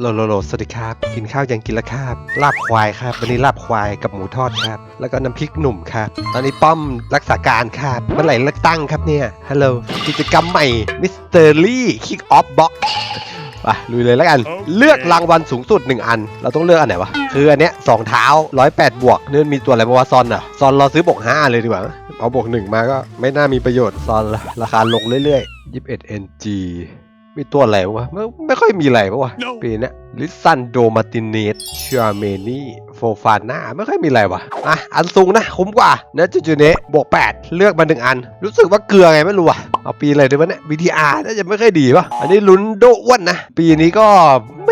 โลโลโลสวัสดีครับ กินข้าวยังกินละครับ ลาบควายครับ วันนี้ลาบควายกับหมูทอดครับ แล้วก็น้ำพริกหนุ่มครับ ตอนนี้ป้อมรักษาการครับเมื่อไหร่เลือกตั้งครับเนี่ยฮัลโหลกิจกรรมใหม่มิสเตอร์ลี่คิกออฟบ็อกไปลุยเลยแล้วกัน เลือกรางวัลสูงสุด 1 อัน เราต้องเลือกอันไหนวะ คืออันเนี้ยสองเท้า108บวกเนื่นมีตัวอะไรบ้างวะซอนอะซอนเราซื้อบวก5เลยดีกว่า เอาบวกหนึ่งมาก็ไม่น่ามีประโยชน์ซอนละราคาลงเรื่อยๆ 21 NG มีตัวอะไรวะไม่ไม่ค่อยมีอะไรปะวะ No ปีเนี้ยลิซันโดมาติเนสเชอร์เมนี่โฟฟาน่าไม่ค่อยมีอะไรวะอะอันสูงนะ คุ้มกว่าเนจูจูเนะบวก8 เลือกมาหนึ่งอัน รู้สึกว่าเกลือไงไม่รู้อะเอาปีอะไรดีวะเนี่ย VTR น่าจะไม่ค่อยดีปะอันนี้ลุ้นโดอ้วนนะ ปีนี้ก็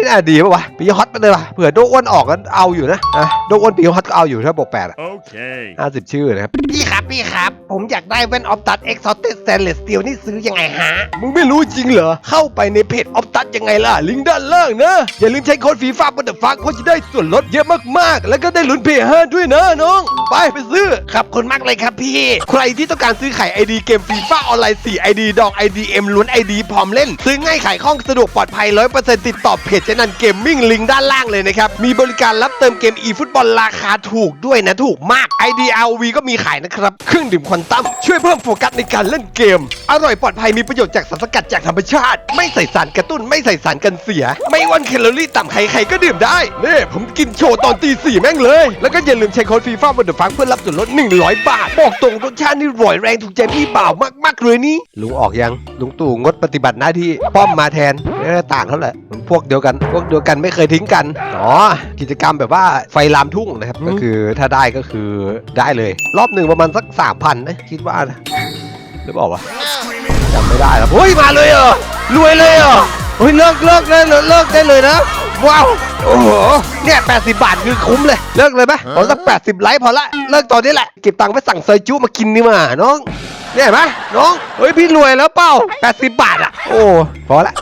ไม่น่าดีปะวะปีฮอตไปเลยปะเผื่อโดอ้วนออกก็เอาอยู่นะอะโดอ้วนปีฮอตก็เอาอยู่ถ้าบวก8อะ Okay. ห้าสิบชื่อนะครับ พี่ครับ พี่ครับ ผมอยากได้แว่นออฟตัดเอ็กซ์ซอตสแตนเลสสตีลนี่ซื้อยังไงฮะ มึงไม่รู้จริงเหรอ เข้าไปในเพจออฟตัดยังไงล่ะ ลิงก์ด้านล่างนะ อย่าลืมใช้โค้ดฟีฟ่าบัตเตอร์ฟักเพราะจะได้ส่วนลดเยอะมากๆ แล้วก็ได้ลุ้นเพย์ห้าด้วยนะน้อง ไปไปซื้อครับคนมากเลยครับพี่ ใครที่ต้องการซื้อขายไอดีเกมฟีฟ่าออนไลน์4 ID ดอก IDM ล้วน ID พร้อมเล่น ซื้อง่ายขายคล่องสะดวกปลอดภัย100%ติดต่อเพจเจนันเกมมิ่งลิงด้านล่างเลยนะครับ มีบริการรับเติมเกม e ฟุตบอลราคาถูกด้วยนะถูกมาก ID RV ก็มีขายนะครับ เครื่องดื่มควอนตัมช่วยเพิ่มโฟกัสในการเล่นเกม อร่อยปลอดภัยมีประโยชน์จากสารสกัดจากธรรมชาติ ไม่ใส่สารกระตุ้นไม่ใส่สารกันเสีย ไม่อ้วันแคลอรี่ต่ำใครๆก็ดื่มได้นี่ผมกินโชว์ตอนตีสี่แม่งเลย แล้วก็อย่าลืมใช้โค้ดฟีฟ่าบนเดอะฟังเพื่อรับส่วนลด 100 บาท บอกตรงรสชาตินี่ร่อยแรงถูกใจพี่บ่าวมากๆเลยนี่ลุงออกยังลุงตู่งดปฏิบัติหน้าที่ป้อมมาแทนไม่ได้ต่างเท่าไหร่มันพวกเดียวกันพวกเดียวกันไม่เคยทิ้งกันอ๋อกิจกรรมแบบว่าไฟลามทุ่งนะครับ ก็คือถ้าได้ก็คือได้เลย รอบหนึ่งประมาณสักสามพันนะคิดว่านะหรือเปล่าวะจำไม่ได้แล้วเฮ้ยมาเลยเหรอรวยเลยเหรอเฮ้ยเลิกเลิกเลยเลิกเลิกได้เลยนะว้าวโอ้โหเนี่ย 80 บาทคือคุ้มเลย เลิกเลยไหมขอสัก80 ไลค์พอละ เลิกตอนนี้แหละ เก็บตังค์ไปสั่งซอยจุมากินนี่มา น้อง เนี่ยเห็นไหมน้อง เฮ้ย พี่รวยแล้วเปล่า 80 บาทอะ โอ้ พอละ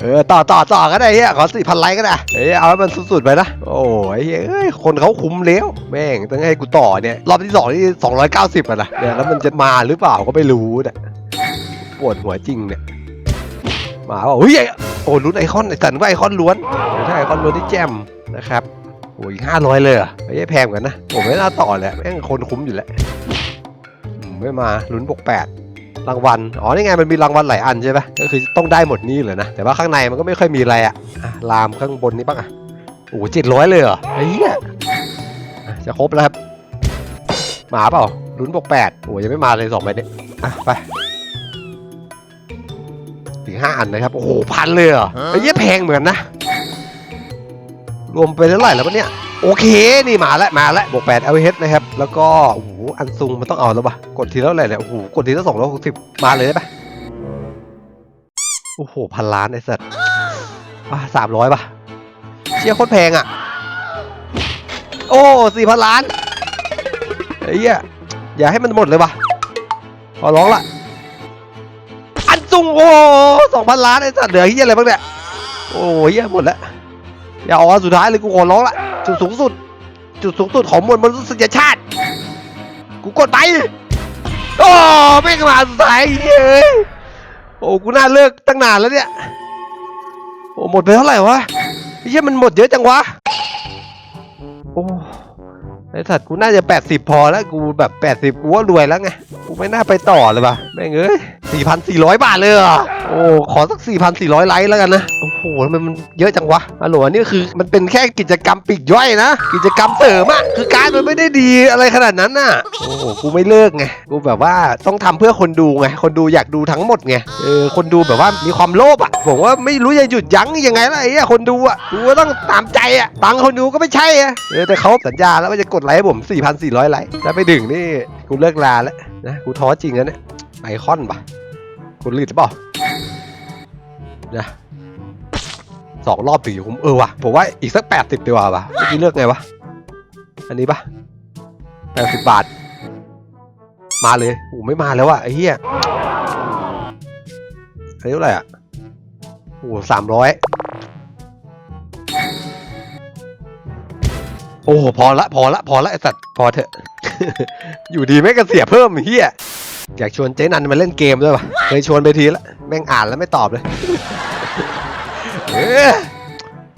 เออต่อต่อต่อก็ได้เฮียขอสี่พันไลค์ก็ได้เฮ้ยเอาให้มันสุดๆไปนะโอ้ยเฮ้ยคนเขาคุ้มแล้วแม่งต้องให้กูต่อเนี่ยรอบที่สองนี่290อะนะเนี่ยแล้วมันจะมาหรือเปล่าก็ไม่รู้เนี่ยปวดหัวจริงเนี่ยมาว่าเฮ้ยโอ้ลุ้นไอคอนสันว่าไอคอนล้วนถ้าไอคอนล้วนที่แจมนะครับโอ้ยห้าร้อยเลยเหรอไม่ใช่แพงเหมือนกันนะผมไม่น่าต่อเลยแม่งคนคุ้มอยู่แล้วไม่มาลุ้นบกแปด รางวัล อ๋อ นี่ไง มันมีรางวัลหลายอันใช่ปะก็คือต้องได้หมดนี่เลยนะ แต่ว่าข้างในมันก็ไม่ค่อยมีอะไรอะอะลามข้างบนนี่บ้างอะโอ้เจ็ดร้อยเลยเหรอไอ้เหี้ยอะจะครบแล้วครับ มาเปล่าลุ้นบวกแปดโอ้ยยังไม่มาเลยสองใบเนี่ยอะไป ถึงห้าอันนะครับ โอ้โหพันเลยเหรอไอ้เหี้ยแพงเหมือนนะ รวมไปเท่าไหร่แล้ววะเนี่ย โอเค นี่มาแล้ว มาแล้วบวกแปดเอลเฮดนะครับ แล้วก็ โอ้โห อันซุงมันต้องเอาแล้วปะกดทีและเท่าไรเนี่ย โอ้โห กดทีและสองร้อยหกสิบมาเลยได้ปะโอ้โห พันล้านไอ้สัตว์อะสามร้อยปะเชี่ยโคตรแพงอะ โอ้สี่พันล้านไอ้เหี้ย อย่าให้มันหมดเลยปะขอร้องละ อันซุงโอ้สองพันล้านไอ้สัตว์เหลือเฮียอะไรบ้างเนี่ย โอ้ยเฮียหมดแล้ว อย่าเอาอันสุดท้ายเลยกูขอร้องละ จุดสูงสุด จุดสูงสุดของมวลมนุษยชาติ กูกดไป โอ้ไม่งมาสุดท้ายเฮ้ยโอ้กูน่าเลิกตั้งนานแล้วเนี่ยโอ้หมดไปเท่าไหร่วะไอ้เหี้ยมันหมดเยอะจังวะโอ้ไอ้สัตว์กูน่าจะ 80 พอแล้วกูแบบ 80กูว่ารวยแล้วไงกูไม่น่าไปต่อเลยปะแม่งเอ้ย 4,400 บาทเลยเหรอโอ้ขอสัก 4,400 ไลค์แล้วกันนะ โอ้โหทำไมมันเยอะจังวะฮัลโหลอันนี่คือมันเป็นแค่กิจกรรมปลีกย่อยนะ กิจกรรมเสริมอะคือการดมันไม่ได้ดีอะไรขนาดนั้นน่ะ โอ้โหกูไม่เลิกไง กูแบบว่าต้องทำเพื่อคนดูไง คนดูอยากดูทั้งหมดไง เออ คนดูแบบว่ามีความโลภอะบอกว่าไม่รู้จะหยุดยั้งยังไงล่ะไอ้เหี้ยคนดูอะกูก็ต้องตามใจอะตังค์คนดูก็ไม่ใช่อะเออแต่เขาสัญญาแล้วว่าจะกดไลค์ให้ผม 4,400 ไลค์ถ้าไปถึงนี่กูเลิกลาแล้วนะ กูท้อจริงแล้วเนี่ย ไอคอนปะคุณรีดหรือเปล่านะสองรอบถึงจะคุ้มเออว่ะผมว่าอีกสักแปดสิบดีกว่าป่ะเมื่อกี้เลือกไงวะ อันนี้ปะแปดสิบบาท มาเลยโอ้ไม่มาแล้วอะไอ้เหี้ยอันนี้เท่าไรอะโอ้สามร้อยโอ้พอละพอละพอละไอสัตว์พอเถอะ อยู่ดีไม่กันเสียเพิ่มไอเฮีย อยากชวนเจ๊นันมาเล่นเกมด้วยปะเคยชวนไปทีละแม่งอ่านแล้วไม่ตอบเลยเออ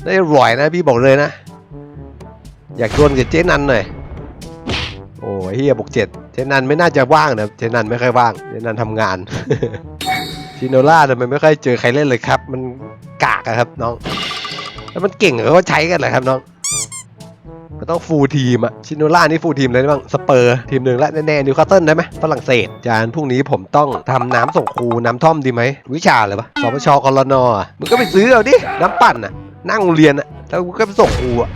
ได้ร่อยนะพี่บอกเลยนะ อยากชวนกับเจ๊นันหน่อยโอ้ยเฮียบอกเจ็ดเจ๊นันไม่น่าจะว่างนะเจ๊นันไม่ค่อยว่างเจ๊นันทำงานชิโนล่าทำไมไม่ค่อยเจอใครเล่นเลยครับ มันกากอะครับน้อง แล้วมันเก่งเหรอเขาใช้กันเหรอครับน้องมัน ต้องฟูลทีมอะชิโนล่านี่ฟูลทีมเลยบ้างสเปอร์ทีมหนึ่งและแน่ๆนิวคาสเซิลได้ไหมฝรั่งเศสจานพรุ่งนี้ผมต้องทำน้ำส่งครูน้ำท่อมดีไหมวิชาเลยปะสปชกรนอะมึงก็ไปซื้อเอาดิน้ำปั่นอะนั่งโรงเรียนอะแล้วกูก็ไปส่งครูอะ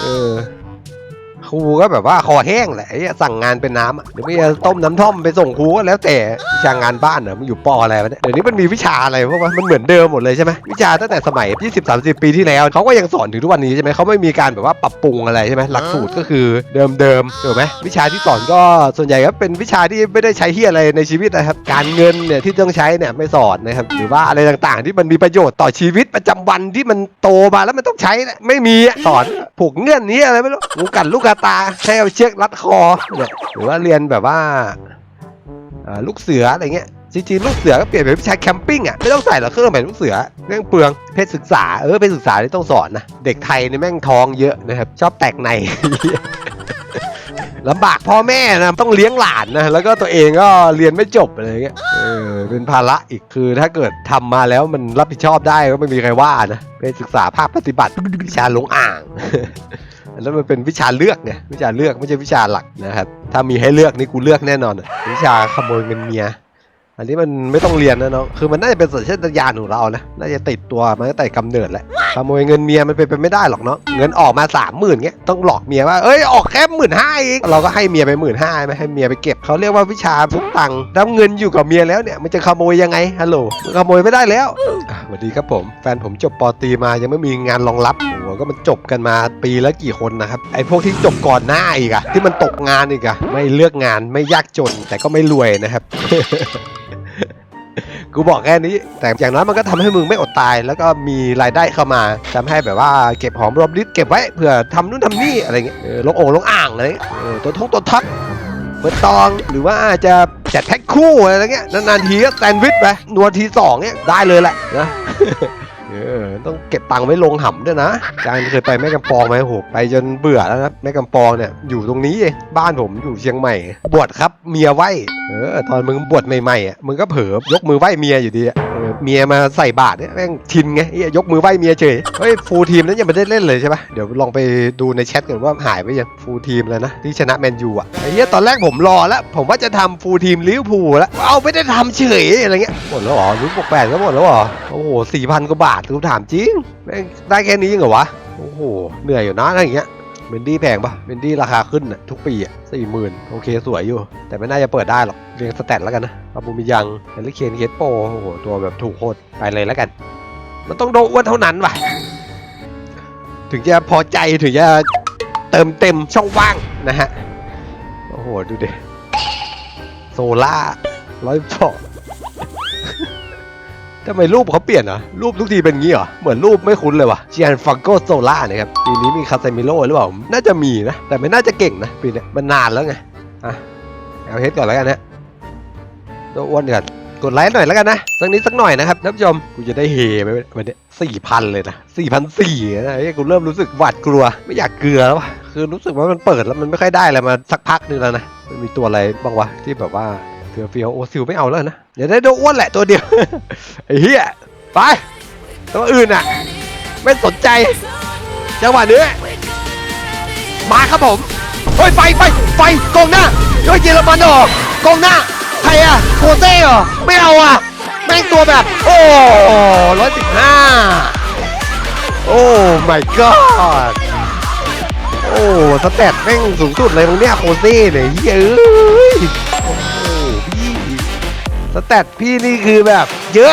เออ ครูก็แบบว่าคอแห้งแหละไอ้สั่งงานเป็นน้ำเดี๋ยวไม่จะต้มน้ำท่อมไปส่งครูก็แล้วแต่วิชางานบ้านเหรอมึงอยู่ปออะไรวะเนี่ยเดี๋ยวนี้มันมีวิชาอะไรพวกวะมันเหมือนเดิมหมดเลยใช่ไหมวิชาตั้งแต่สมัย 20-30 ปีที่แล้วเขาก็ยังสอนถึงทุกวันนี้ใช่ไหมเขาไม่มีการแบบว่าปรับปรุงอะไรใช่ไหมหลักสูตรก็คือเดิมๆถูกไหมวิชาที่สอนก็ส่วนใหญ่ก็เป็นวิชาที่ไม่ได้ใช้ที่อะไรในชีวิตนะครับ การเงินเนี่ยที่ต้องใช้เนี่ยไม่สอนนะครับหรือว่าอะไรต่างๆ ที่มันมีประโยชน์ต่อชีวิตประจำวันที่มันโตมาแล้วมันต้องใช้ไม่มีสอนผูกเงื่อนนี้อะไรไม่รู้งูกัดลูกกระตาใช้เอาเชือกรัดคอเนี่ยหรือว่าเรียนแบบว่าลูกเสืออะไรเงี้ยจริงๆลูกเสือก็เปลี่ยนเป็นวิชาแคมปิ้งอะไม่ต้องใส่หรอกเครื่องแบบลูกเสือเรื่องเปลืองเพศศึกษาเออเพศศึกษาที่ต้องสอนนะเด็กไทยนี่แม่งท้องเยอะนะครับ ชอบแตกในลำบากพ่อแม่นะต้องเลี้ยงหลานนะแล้วก็ตัวเองก็เรียนไม่จบอะไรเงี้ยเออเป็นภาระอีกคือถ้าเกิดทำมาแล้วมันรับผิดชอบได้ก็ไม่มีใครว่านะเพศศึกษาภาคปฏิบัติวิชาลงอ่าง แล้วมันเป็นวิชาเลือกไงวิชาเลือกไม่ใช่วิชาหลักนะครับ ถ้ามีให้เลือกนี่กูเลือกแน่นอน วิชาขโมยเงินเมีย อันนี้มันไม่ต้องเรียนนะน้องคือมันน่าจะเป็นสัญชาตญาณของเรานะน่าจะติดตัวมาตั้งแต่กำเนิดแหละ ขโมยเงินเมียมันเป็นไปไม่ได้หรอกเนาะเงินออกมาสามหมื่นเงี้ยต้องหลอกเมียว่าเอ้ยออกแค่หมื่นห้าเองเราก็ให้เมียไปหมื่นห้าไหมให้เมียไปเก็บเขาเรียกว่าวิชาฟุกตังค์แล้วเงินอยู่กับเมียแล้วเนี่ยมันจะขโมยยังไงฮัลโหลขโมยไม่ได้แล้วสวัสดีครับผม แฟนผมจบปอตีมายังไม่มีงานรองรับโอ้ก็มันจบกันมาปีละกี่คนนะครับไอ้พวกที่จบก่อนหน้าอีกอะที่มันตกงานอีกอะไม่เลือกงานไม่ยากจนแต่ก็ไม่รวยนะครับ กูบอกแค่นี้ แต่อย่างน้อยมันก็ทำให้มึงไม่อดตาย แล้วก็มีรายได้เข้ามาทำให้แบบว่าเก็บหอมรอมริบเก็บไว้เผื่อทำนู่นทำนี่อะไรเงี้ยลงโอ่งลงอ่างอะไรเงี้ยตัวทงตัวทักเปิดตองหรือว่าจะจัดแพ็คคู่อะไรเงี้ยนานๆทีก็แซนด์วิชไปนัวทีสองเนี้ยได้เลยแหละนะ เออต้องเก็บตังค์ไว้ลงหำด้วยนะจางเคยไปแม่กำปองไหมโอ้โหไปจนเบื่อแล้วนะแม่กำปองเนี่ยอยู่ตรงนี้เองบ้านผมอยู่เชียงใหม่ บวชครับเมียไหวเออตอนมึงบวชใหม่ๆอะมึงก็เผลอยกมือไหว้เมียอยู่ดีอะ เมียมาใส่บาตรเนี่ยแม่งชินไงเหี้ยยกมือไหว้เมียเฉยเฮ้ยฟูลทีมนั้นยังไม่ได้เล่นเลยใช่ปะเดี๋ยวลองไปดูในแชทกันว่าหายไปยังฟูลทีมเลยนะที่ชนะแมนยูอะไอ้เหี้ยตอนแรกผมรอแล้ว ผมว่าจะทำฟูลทีมลิเวอร์พูลแล้วเอาไม่ได้ทำเฉยอะไรเงี้ยหมดแล้วเหรอรุ่นปกแปดก็หมดแล้วเหรอโอ้โหสี่พันกว่าบาทกูถามจริงแม่งได้แค่นี้จริงเหรอวะโอ้โหเหนื่อยอยู่นะอะไรเงี้ย เบนดี้แพงปะเบนดี้ราคาขึ้นอะทุกปีอะสี่หมื่นโอเคสวยอยู่ แต่ไม่น่าจะเปิดได้หรอก เรียงสแตทแล้วกันนะอาบูมิยังเฮลิเคนเคสโปโอ้โห ตัวแบบถูกโคตรไปเลยแล้วกัน มันต้องโดอ้วนเท่านั้นว่ะ ถึงจะพอใจถึงจะเติมเต็มช่องว่างนะฮะ โอ้โห ดูดิโซล่าร้อยสอง ทำไมรูปเขาเปลี่ยนเหรอรูปทุกทีเป็นงี้เหรอ เหมือนรูปไม่คุ้นเลยว่ะเจียนฟังโกโซล่านะครับ ปีนี้มีคาเซมิโร่หรือเปล่า น่าจะมีนะ แต่ไม่น่าจะเก่งนะ ปีนี้มันนานแล้วไง อะเอาเฮดก่อนแล้วกันนะตัวอ้วนก่อนกดไลค์หน่อยแล้วกันนะ สักนิดสักหน่อยนะครับท่านผู้ชมกูจะได้เฮไปวันนี้สี่พันเลยนะสี่พันสี่นะไอ้กูเริ่มรู้สึกหวาดกลัว ไม่อยากเกลือแล้ววะคือรู้สึกว่ามันเปิดแล้วมันไม่ค่อยได้อะไรมาสักพักนึงแล้วนะมันมีตัวอะไรบ้างวะที่แบบว่า เฟียวเฟียวโอซิลไม่เอาแล้วนะเดี๋ยวได้ตัวอ้วนแหละตัวเดียวไอ้เหี้ยไปตัวอื่นอะ ไม่สนใจจังหวะนี้มาครับผมเฮ้ยไฟไฟไฟกองหน้าเฮ้ยเยอรมันออกกองหน้าใครอะโคเซ่เหรอไม่เอาอะแม่งตัวแบบ โอ้ร้อยสิบห้าโอ้ my god โอ้ สแตทแม่งสูงสุดเลยตรงเนี้ยโคเซ่เนี่ยเฮ้ย สแตทพี่นี่คือแบบเยอะ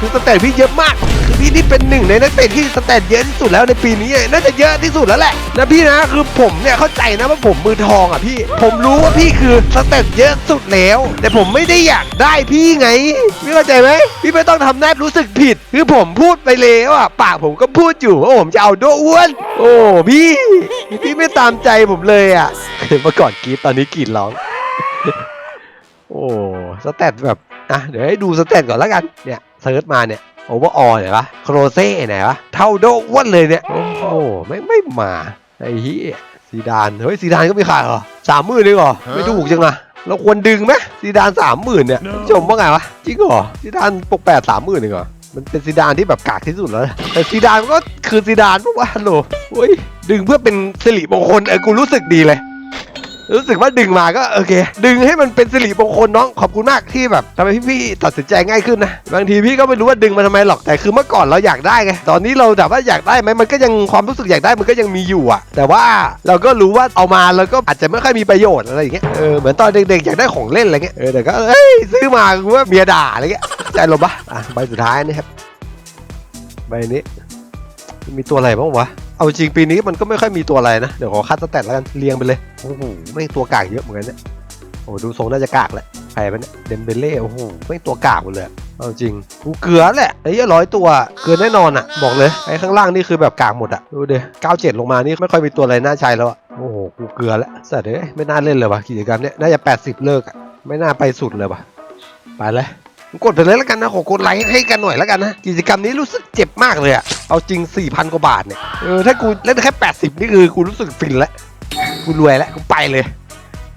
คือสแตทพี่เยอะมาก คือพี่นี่เป็นหนึ่งในนักเตะที่สแตทเยอะที่สุดแล้วในปีนี้ น่าจะเยอะที่สุดแล้วแหละนะพี่นะคือผมเนี่ยเข้าใจนะว่าผมมือทองอะพี่ ผมรู้ว่าพี่คือสแตทเยอะสุดแล้ว แต่ผมไม่ได้อยากได้พี่ไง พี่เข้าใจไหม พี่ไม่ต้องทำหน้ารู้สึกผิด คือผมพูดไปแล้วอะ ปากผมก็พูดอยู่ว่าผมจะเอาโดอ้วน โอ้พี่ พี่ไม่ตามใจผมเลยอะ เมื่อก่อนกรีดตอนนี้กรีดร้อง โอ้สแตทแบบอะเดี๋ยวให้ดูสเตตก่อนแล้วกันเนี่ยเซิร์ชมาเนี่ยโอเวอร์ออไหนวะโครเซ่ไหนวะเท่าโดอ้วนเลยเนี่ยโอ้โหไม่ไม่มาไอ้เหี้ยซีดานเฮ้ยซีดานก็มีขายเหรอสามหมื่นเองเหรอไม่ถูกจังอะเราควรดึงไหมซีดานสามหมื่นเนี่ยชมว่าไงวะจริงเหรอซีดานปกแปดสามหมื่นเองเหรอมันเป็นซีดานที่แบบกากที่สุดแล้วนะแต่ซีดานมันก็คือซีดานพวกว่าฮัลโหลเฮ้ยดึงเพื่อเป็นสิริมงคลเออกูรู้สึกดีเลย รู้สึกว่าดึงมาก็โอเค ดึงให้มันเป็นสิริมงคลน้องขอบคุณมากที่แบบทำให้พี่ๆตัดสินใจง่ายขึ้นนะบางทีพี่ก็ไม่รู้ว่าดึงมาทำไมหรอกแต่คือเมื่อก่อนเราอยากได้ไงตอนนี้เราแบบว่าอยากได้ไหมมันก็ยังความรู้สึกอยากได้มันก็ยังมีอยู่อะแต่ว่าเราก็รู้ว่าเอามาแล้วก็อาจจะไม่ค่อยมีประโยชน์อะไรอย่างเงี้ยเออเหมือนตอนเด็กๆอยากได้ของเล่นอะไรเงี้ยเออแต่ก็เอ้ยซื้อมากูว่าเมียด่าอะไรเงี้ยใจลมปะอะใบสุดท้ายนี่ครับใบนี้ มีตัวอะไรบ้างวะ เอาจริงปีนี้มันก็ไม่ค่อยมีตัวอะไรนะ เดี๋ยวขอคัดสแตทแล้วกันเรียงไปเลย โอ้โหไม่ตัวกากเยอะเหมือนกันเนี่ย โอ้ดูทรงน่าจะกากแหละใครเป็นยเดมเบเล่ โอ้โหไม่ตัวกากหมดเลย เอาจริง กูเกลือแหละไอ้เหี้ยร้อยตัว เกลือแน่นอนอะ บอกเลย ไอ้ข้างล่างนี่คือแบบกากหมดอะ ดูดิ97ลงมานี่ไม่ค่อยมีตัวอะไรน่าใช้แล้วอะ โอ้โห กูเกลือแล้วสัตว์เอ้ยไม่น่าเล่นเลยวะกิจกรรมเนี้ย น่าจะ80เลิกอะ ไม่น่าไปสุดเลยว่ะไปเลย กดไปเลยแล้วกันนะขอกดไลค์ให้กันหน่อยแล้วกันนะกิจกรรมนี้รู้สึกเจ็บมากเลยอะเอาจริง 4,000 กว่าบาทเนี่ยเออถ้ากูเล่นแค่ 80 นี่คือกูรู้สึกฟินแล้วกูรวยแล้วกูไปเลย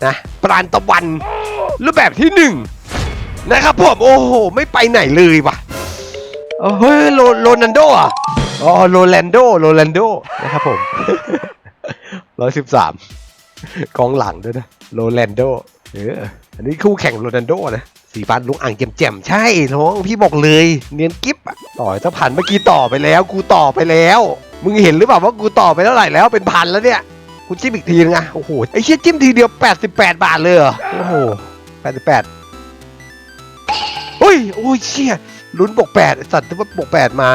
นะปราณตะวันรูปแบบที่หนึ่งนะครับผมโอ้โห ไม่ไปไหนเลยว่ะเฮ้ยโรโรนันโดอะอ๋อโรแลนโดโรแลนโดนะครับผมร้อยสิบสามกองหลังด้วยนะโรแลนโดเออ อันนี้คู่แข่งโรนันโดนะสี่พันลุงอ่างแจ่มๆใช่น้องพี่บอกเลยเนียนกิ๊บอะต่อยถ้านเมื่อกี้ต่อไปแล้ว กูต่อไปแล้ว มึงเห็นหรือเปล่าว่ากูต่อไปเท่าไหร่แล้วเป็นพันแล้วเนี่ยกูจิ้มอีกทีนึงอะโอ้โหไอ้เชี่ยจิ้มทีเดียว 88 บาทเลยเหรอโอ้โห88เฮ้ยโอ้ยเชี่ยลุ้นบวก8ไอ้สัตว์ที่ว่าบวก8มา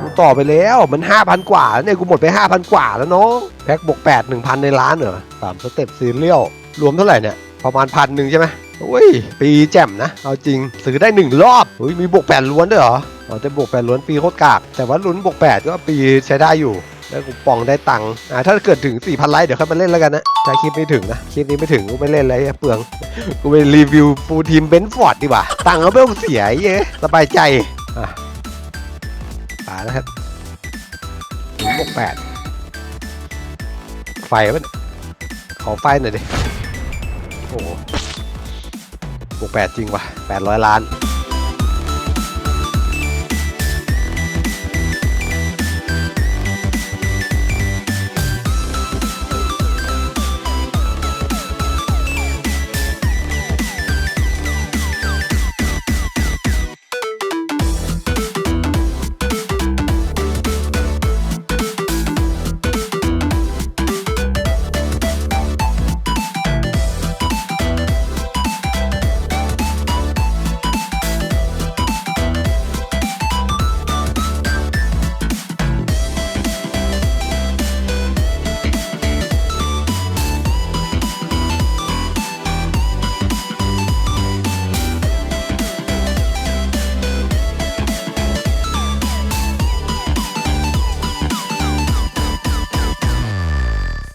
กูต่อไปแล้วมัน 5,000 กว่าเนี่ยกูหมดไป 5,000 กว่าแล้วน้องแพ็คบวก8 1,000 ในร้านเหรอสามสเต็ปซีเรียลรวมเท่าไหร่เนี่ยประมาณพันหนึ่งใช่ไหม อ้ยปีแจ่มนะ เอาจริงซื้อได้หนึ่งรอบเฮ้ยมีบวกแปดล้วนด้วยเหรออ๋อแต่บวกแปดล้วนปีโคตรกาก แต่ว่าลุ้นบวกแปดก็ปีใช้ได้อยู่ได้กูปองได้ตังค์อ่าถ้าเกิดถึง 4,000 ไลค์เดี๋ยวค่อยมาเล่นแล้วกันนะถ้าคลิปไม่ถึงนะคลิปนี้ไม่ถึงกูไม่เล่นเลยเปลืองกูไปรีวิวฟูทีมเบนฟอร์ดดีกว่า ตังค์ก็ไม่ต้องเสียเย้สบายใจอะตายแล้วครับบวกแปดไฟวะเนี่ยขอไฟหน่อยดิโอ้ บวกแปดจริงว่ะแปดร้อยล้าน